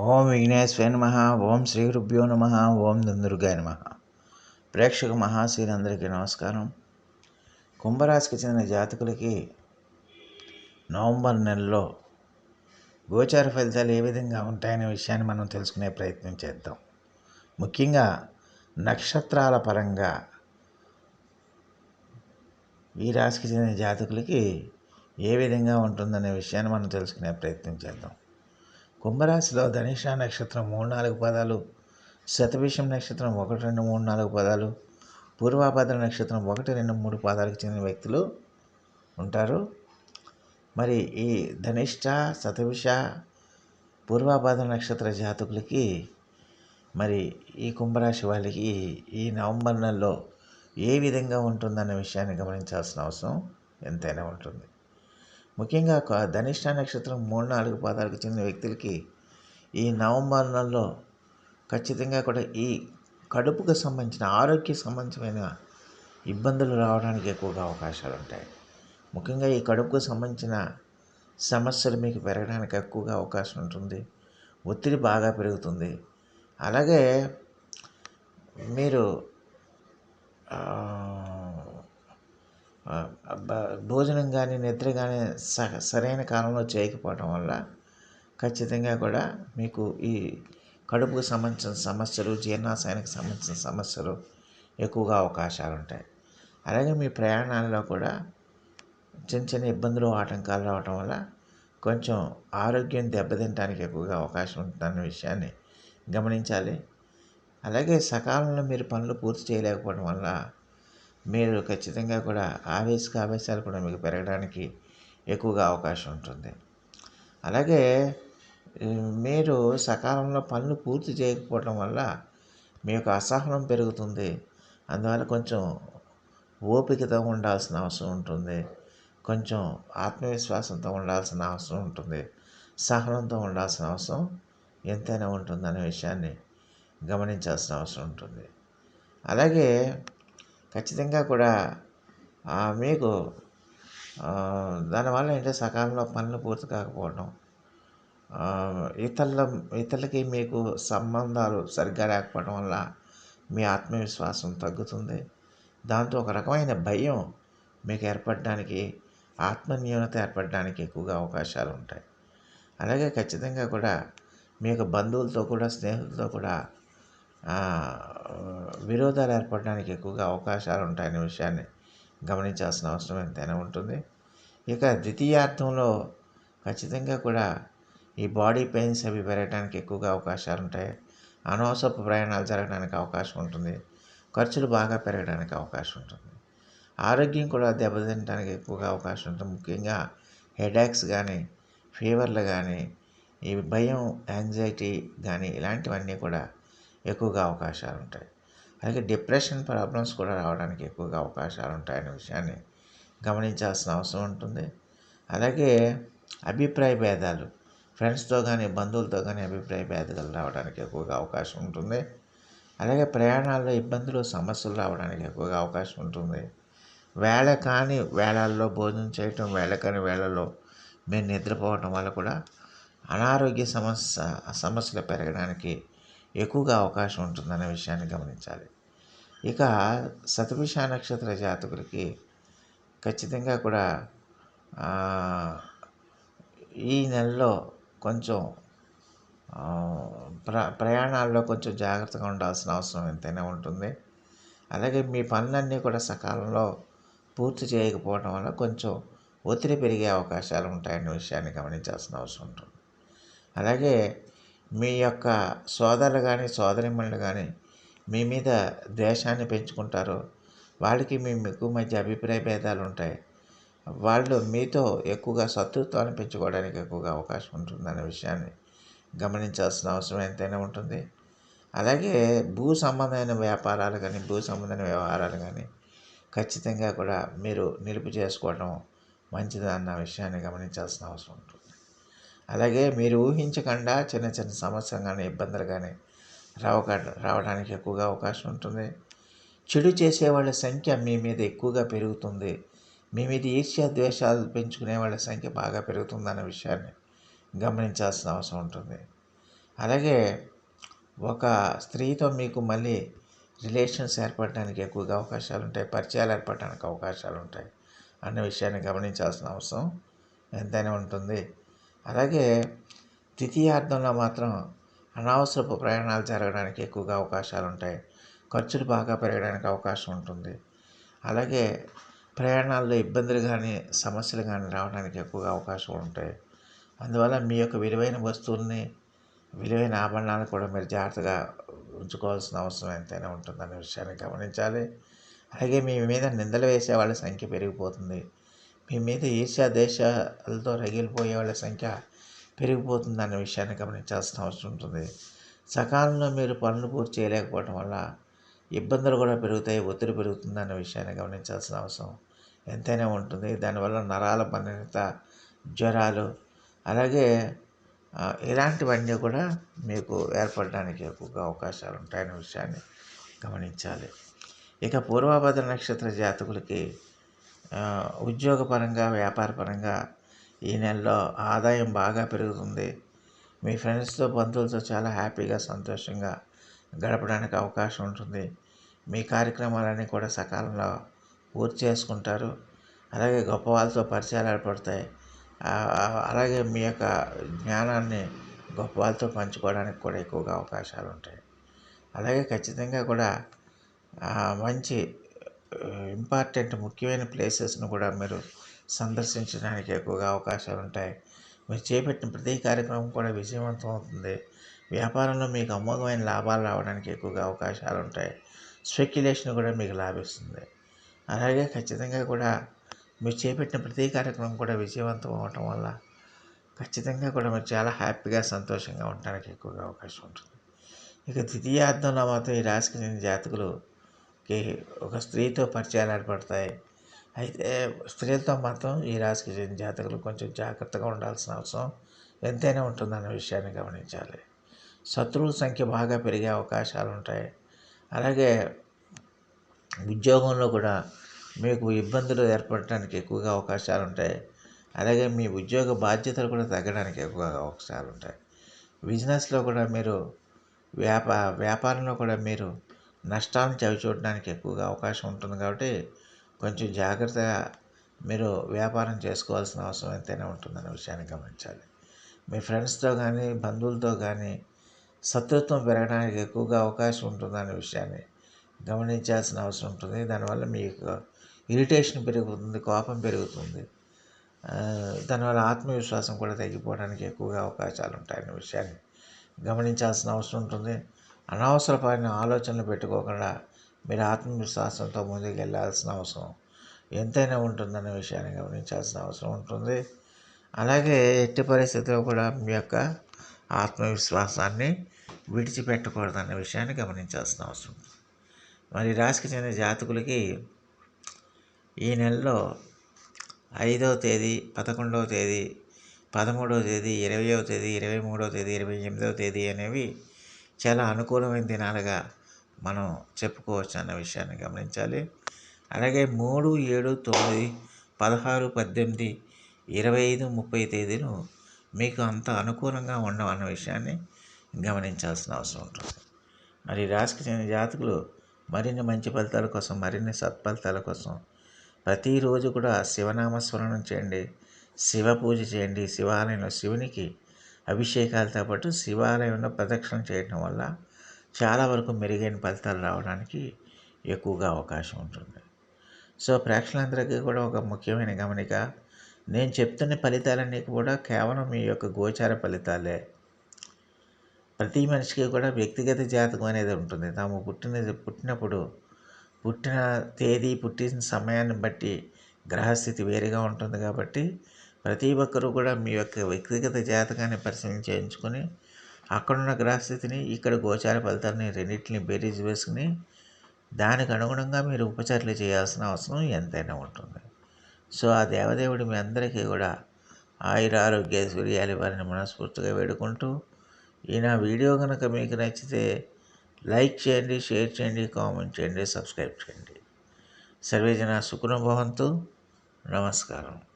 ఓం విఘ్నేశ్వర నమ ఓం శ్రీ రుభ్యో నమ ఓం దుందుర్గాయ నమ. ప్రేక్షక మహాశీలందరికీ నమస్కారం. కుంభరాశికి చెందిన జాతకులకి నవంబర్ నెలలో గోచార ఫలితాలు ఏ విధంగా ఉంటాయనే విషయాన్ని మనం తెలుసుకునే ప్రయత్నం చేద్దాం. ముఖ్యంగా నక్షత్రాల పరంగా ఈ రాశికి చెందిన జాతకులకి ఏ విధంగా ఉంటుందనే విషయాన్ని మనం తెలుసుకునే ప్రయత్నం చేద్దాం. కుంభరాశిలో ధనిష నక్షత్రం మూడు నాలుగు పదాలు శతభిషం నక్షత్రం ఒకటి రెండు మూడు నాలుగు పదాలు పూర్వాభద్ర నక్షత్రం ఒకటి రెండు మూడు పాదాలకు చెందిన వ్యక్తులు ఉంటారు. మరి ఈ ధనిష్ట శతభిష పూర్వాభద్ర నక్షత్ర జాతకులకి మరి ఈ కుంభరాశి వాళ్ళకి ఈ నవంబర్ నెలలో ఏ విధంగా ఉంటుందన్న విషయాన్ని గమనించాల్సిన అవసరం ఎంతైనా ఉంటుంది. ముఖ్యంగా ధనిష్ట నక్షత్రం మూడు నాలుగు పాదాలకు చెందిన వ్యక్తులకి ఈ నవంబర్ నెలలో ఖచ్చితంగా కూడా ఈ కడుపుకు సంబంధించిన ఆరోగ్య సంబంధించిన ఇబ్బందులు రావడానికి ఎక్కువగా అవకాశాలు ఉంటాయి. ముఖ్యంగా ఈ కడుపుకు సంబంధించిన సమస్యలు మీకు పెరగడానికి ఎక్కువగా అవకాశం ఉంటుంది. ఒత్తిడి బాగా పెరుగుతుంది. అలాగే మీరు భోజనం కానీ నిద్ర కానీ స సరైన కాలంలో చేయకపోవడం వల్ల ఖచ్చితంగా కూడా మీకు ఈ కడుపుకు సంబంధించిన సమస్యలు జీర్ణాశయానికి సంబంధించిన సమస్యలు ఎక్కువగా అవకాశాలు ఉంటాయి. అలాగే మీ ప్రయాణాల్లో కూడా చిన్న చిన్న ఇబ్బందులు ఆటంకాలు రావటం వల్ల కొంచెం ఆరోగ్యం దెబ్బతింటానికి ఎక్కువగా అవకాశం ఉంటుందన్న విషయాన్ని గమనించాలి. అలాగే సకాలంలో మీరు పనులు పూర్తి చేయలేకపోవడం వల్ల మీరు ఖచ్చితంగా కూడా ఆవేశక ఆవేశాలు కూడా మీకు పెరగడానికి ఎక్కువగా అవకాశం ఉంటుంది. అలాగే మీరు సకాలంలో పనులు పూర్తి చేయకపోవడం వల్ల మీ యొక్క అసహనం పెరుగుతుంది. అందువల్ల కొంచెం ఓపికతో ఉండాల్సిన అవసరం ఉంటుంది. కొంచెం ఆత్మవిశ్వాసంతో ఉండాల్సిన అవసరం ఉంటుంది. సహనంతో ఉండాల్సిన అవసరం ఎంతైనా ఉంటుందనే విషయాన్ని గమనించాల్సిన అవసరం ఉంటుంది. అలాగే ఖచ్చితంగా కూడా మీకు దానివల్ల ఏంటంటే సకాలంలో పనులు పూర్తి కాకపోవడం ఇతరుల ఇతరులకి మీకు సంబంధాలు సరిగ్గా లేకపోవడం వల్ల మీ ఆత్మవిశ్వాసం తగ్గుతుంది. దాంతో ఒక రకమైన భయం మీకు ఏర్పడడానికి ఆత్మన్యూనత ఏర్పడడానికి ఎక్కువగా అవకాశాలు ఉంటాయి. అలాగే ఖచ్చితంగా కూడా మీకు బంధువులతో కూడా స్నేహితులతో కూడా విరోధాలు ఏర్పడడానికి ఎక్కువగా అవకాశాలు ఉంటాయనే విషయాన్ని గమనించాల్సిన అవసరం ఎంతైనా ఉంటుంది. ఇక ద్వితీయార్థంలో ఖచ్చితంగా కూడా ఈ బాడీ పెయిన్స్ అవి పెరగడానికి ఎక్కువగా అవకాశాలు ఉంటాయి. అనవసరపు ప్రయాణాలు జరగడానికి అవకాశం ఉంటుంది. ఖర్చులు బాగా పెరగడానికి అవకాశం ఉంటుంది. ఆరోగ్యం కూడా దెబ్బతినడానికి ఎక్కువగా అవకాశం ఉంటుంది. ముఖ్యంగా హెడేక్స్ కానీ ఫీవర్లు కానీ ఈ భయం యాంగ్జైటీ కానీ ఇలాంటివన్నీ కూడా ఎక్కువగా అవకాశాలు ఉంటాయి అలాగే డిప్రెషన్ ప్రాబ్లమ్స్ కూడా రావడానికి ఎక్కువగా అవకాశాలు ఉంటాయనే విషయాన్ని గమనించాల్సిన అవసరం ఉంటుంది. అలాగే అభిప్రాయ భేదాలు ఫ్రెండ్స్తో కానీ బంధువులతో కానీ అభిప్రాయ భేదాలు రావడానికి ఎక్కువగా అవకాశం ఉంటుంది. అలాగే ప్రయాణాల్లో ఇబ్బందులు సమస్యలు రావడానికి ఎక్కువగా అవకాశం ఉంటుంది. వేళ కాని వేళల్లో భోజనం చేయటం వేళ కాని వేళల్లో మేము నిద్రపోవటం వల్ల కూడా అనారోగ్య సమస్య సమస్యలు పెరగడానికి ఎక్కువగా అవకాశం ఉంటుందనే విషయాన్ని గమనించాలి. ఇక శతభిష నక్షత్ర జాతకులకి ఖచ్చితంగా కూడా ఈ నెలలో కొంచెం ప్ర ప్రయాణాల్లో కొంచెం జాగ్రత్తగా ఉండాల్సిన అవసరం ఎంతైనా ఉంటుంది. అలాగే మీ పనులన్నీ కూడా సకాలంలో పూర్తి చేయకపోవడం వల్ల కొంచెం ఒత్తిడి పెరిగే అవకాశాలు ఉంటాయనే విషయాన్ని గమనించాల్సిన అవసరం ఉంటుంది. అలాగే మీ యొక్క సోదరులు కానీ సోదరిమణులు కానీ మీ మీద ద్వేషాన్ని పెంచుకుంటారు. వాళ్ళకి మీ మీకు మధ్య అభిప్రాయ భేదాలు ఉంటాయి. వాళ్ళు మీతో ఎక్కువగా శత్రుత్వాన్ని పెంచుకోవడానికి ఎక్కువగా అవకాశం ఉంటుందనే విషయాన్ని గమనించాల్సిన అవసరం ఎంతైనా ఉంటుంది. అలాగే భూ సంబంధమైన వ్యాపారాలు కానీ భూ సంబంధమైన వ్యవహారాలు కానీ ఖచ్చితంగా కూడా మీరు నిలుపు చేసుకోవడం మంచిది అన్న విషయాన్ని గమనించాల్సిన అవసరం ఉంటుంది. అలాగే మీరు ఊహించకుండా చిన్న చిన్న సమస్యలు కానీ ఇబ్బందులు కానీ రావక రావడానికి ఎక్కువగా అవకాశం ఉంటుంది. చెడు చేసే వాళ్ళ సంఖ్య మీ మీద ఎక్కువగా పెరుగుతుంది. మీ మీద ఈర్ష్యా ద్వేషాలు పెంచుకునే వాళ్ళ సంఖ్య బాగా పెరుగుతుందన్న విషయాన్ని గమనించాల్సిన అవసరం ఉంటుంది. అలాగే ఒక స్త్రీతో మీకు మళ్ళీ రిలేషన్స్ ఏర్పడడానికి ఎక్కువగా అవకాశాలు ఉంటాయి. పరిచయాలు ఏర్పడడానికి అవకాశాలు ఉంటాయి అన్న విషయాన్ని గమనించాల్సిన అవసరం ఎంతైనా ఉంటుంది. అలాగే ద్వితీయార్థంలో మాత్రం అనవసరపు ప్రయాణాలు జరగడానికి ఎక్కువగా అవకాశాలు ఉంటాయి ఖర్చులు బాగా పెరగడానికి అవకాశం ఉంటుంది. అలాగే ప్రయాణాల్లో ఇబ్బందులు కానీ సమస్యలు కానీ రావడానికి ఎక్కువగా అవకాశం ఉంటాయి. అందువల్ల మీ యొక్క విలువైన వస్తువుల్ని విలువైన ఆభరణాలు కూడా మీరు జాగ్రత్తగా ఉంచుకోవాల్సిన అవసరం ఎంతైనా ఉంటుందనే విషయాన్ని గమనించాలి. అలాగే మీ మీద నిందలు వేసే వాళ్ళ సంఖ్య పెరిగిపోతుంది. మీ మీద ఈర్ష్యా దేశాలతో రగిలిపోయే వాళ్ళ సంఖ్య పెరిగిపోతుందనే విషయాన్ని గమనించాల్సిన అవసరం ఉంటుంది. సకాలంలో మీరు పనులు పూర్తి చేయలేకపోవడం వల్ల ఇబ్బందులు కూడా పెరుగుతాయి ఒత్తిడి పెరుగుతుందన్న విషయాన్ని గమనించాల్సిన అవసరం ఎంతైనా ఉంటుంది. దానివల్ల నరాల బలహీనత జ్వరాలు అలాగే ఇలాంటివన్నీ కూడా మీకు ఏర్పడడానికి ఎక్కువగా అవకాశాలు ఉంటాయనే విషయాన్ని గమనించాలి. ఇక పూర్వాభద్ర నక్షత్ర జాతకులకి ఉద్యోగపరంగా వ్యాపారపరంగా ఈ నెలలో ఆదాయం బాగా పెరుగుతుంది. మీ ఫ్రెండ్స్తో బంధువులతో చాలా హ్యాపీగా సంతోషంగా గడపడానికి అవకాశం ఉంటుంది. మీ కార్యక్రమాలన్నీ కూడా సకాలంలో పూర్తి చేసుకుంటారు. అలాగే గొప్ప వాళ్ళతో పరిచయాలు ఏర్పడతాయి. అలాగే మీ యొక్క జ్ఞానాన్ని గొప్ప వాళ్ళతో పంచుకోవడానికి కూడా ఎక్కువగా అవకాశాలు ఉంటాయి. అలాగే ఖచ్చితంగా కూడా మంచి ఇంపార్టెంట్ ముఖ్యమైన ప్లేసెస్ను కూడా మీరు సందర్శించడానికి ఎక్కువగా అవకాశాలు ఉంటాయి. మీరు చేపట్టిన ప్రతి కార్యక్రమం కూడా విజయవంతం అవుతుంది. వ్యాపారంలో మీకు అమోఘమైన లాభాలు రావడానికి ఎక్కువగా అవకాశాలు ఉంటాయి. స్పెక్యులేషన్ కూడా మీకు లాభిస్తుంది. అలాగే ఖచ్చితంగా కూడా మీరు చేపట్టిన ప్రతి కార్యక్రమం కూడా విజయవంతం అవటం వల్ల ఖచ్చితంగా కూడా మీరు చాలా హ్యాపీగా సంతోషంగా ఉండడానికి ఎక్కువగా అవకాశం ఉంటుంది. ఇక ద్వితీయార్థంలో మాత్రం ఈ రాశికి చెందిన జాతకులుకి ఒక స్త్రీతో పరిచయాలు ఏర్పడతాయి. అయితే స్త్రీలతో మాత్రం ఈ రాశికి చెందిన జాతకులు కొంచెం జాగ్రత్తగా ఉండాల్సిన అవసరం ఎంతైనా ఉంటుందన్న విషయాన్ని గమనించాలి. శత్రువుల సంఖ్య బాగా పెరిగే అవకాశాలు ఉంటాయి. అలాగే ఉద్యోగంలో కూడా మీకు ఇబ్బందులు ఏర్పడటానికి ఎక్కువగా అవకాశాలు ఉంటాయి. అలాగే మీ ఉద్యోగ బాధ్యతలు కూడా తగ్గడానికి ఎక్కువగా అవకాశాలు ఉంటాయి. బిజినెస్లో కూడా మీరు వ్యాపా వ్యాపారంలో కూడా మీరు నష్టాలను చవిచూడడానికి ఎక్కువగా అవకాశం ఉంటుంది కాబట్టి కొంచెం జాగ్రత్తగా మీరు వ్యాపారం చేసుకోవాల్సిన అవసరం ఎంతైనా ఉంటుందన్న విషయాన్ని గమనించాలి. మీ ఫ్రెండ్స్తో కానీ బంధువులతో కానీ శత్రుత్వం పెరగడానికి ఎక్కువగా అవకాశం ఉంటుందనే విషయాన్ని గమనించాల్సిన అవసరం ఉంటుంది. దానివల్ల మీకు ఇరిటేషన్ పెరుగుతుంది కోపం పెరుగుతుంది. దానివల్ల ఆత్మవిశ్వాసం కూడా తగ్గిపోవడానికి ఎక్కువగా అవకాశాలు ఉంటాయనే విషయాన్ని గమనించాల్సిన అవసరం ఉంటుంది. అనవసరమైన ఆలోచనలు పెట్టుకోకుండా మీరు ఆత్మవిశ్వాసంతో ముందుకు వెళ్ళాల్సిన అవసరం ఎంతైనా ఉంటుందనే విషయాన్ని గమనించాల్సిన అవసరం ఉంటుంది. అలాగే ఎట్టి పరిస్థితిలో కూడా మీ యొక్క ఆత్మవిశ్వాసాన్ని విడిచిపెట్టకూడదనే విషయాన్ని గమనించాల్సిన అవసరం. మరి రాశికి చెందిన జాతకులకి ఈ నెలలో ఐదవ తేదీ పదకొండవ తేదీ పదమూడవ తేదీ ఇరవయవ తేదీ ఇరవై మూడవ తేదీ ఇరవై ఎనిమిదవ తేదీ అనేవి చాలా అనుకూలమైన దినాలుగా మనం చెప్పుకోవచ్చు అన్న విషయాన్ని గమనించాలి. అలాగే మూడు ఏడు తొమ్మిది పదహారు పద్దెనిమిది ఇరవై ఐదు ముప్పై తేదీలు మీకు అంత అనుకూలంగా ఉండవు అన్న విషయాన్ని గమనించాల్సిన అవసరం ఉంటుంది. మరి రాశికి చెందిన జాతకులు మరిన్ని మంచి ఫలితాల కోసం మరిన్ని సత్ఫలితాల కోసం ప్రతిరోజు కూడా శివనామస్మరణం చేయండి. శివ పూజ చేయండి. శివాలయంలో శివునికి అభిషేకాలతో పాటు శివాలయంలో ప్రదక్షిణ చేయడం వల్ల చాలా వరకు మెరుగైన ఫలితాలు రావడానికి ఎక్కువగా అవకాశం ఉంటుంది. సో ప్రేక్షకులందరికీ కూడా ఒక ముఖ్యమైన గమనిక నేను చెప్తున్న ఫలితాలన్నీ కూడా కేవలం మీ యొక్క గోచార ఫలితాలే. ప్రతి మనిషికి కూడా వ్యక్తిగత జాతకం అనేది ఉంటుంది. తాము పుట్టిన పుట్టినప్పుడు పుట్టిన తేదీ పుట్టిన సమయాన్ని బట్టి గ్రహస్థితి వేరుగా ఉంటుంది కాబట్టి ప్రతి ఒక్కరూ కూడా మీ యొక్క వ్యక్తిగత జాతకాన్ని పరిశీలన చేయించుకొని అక్కడున్న గ్రహస్థితిని ఇక్కడ గోచార ఫలితాలని రెండింటిని బేరీజ్ వేసుకుని దానికి అనుగుణంగా మీరు ఉపచర్యలు చేయాల్సిన అవసరం ఎంతైనా ఉంటుంది. సో ఆ దేవదేవుడు మీ అందరికీ కూడా ఆయుర ఆరోగ్య సూర్యాలు వారిని మనస్ఫూర్తిగా వేడుకుంటూ ఈ నా వీడియో కనుక మీకు నచ్చితే లైక్ చేయండి షేర్ చేయండి కామెంట్ చేయండి సబ్స్క్రైబ్ చేయండి. సర్వేజన సుఖనుభవంతో నమస్కారం.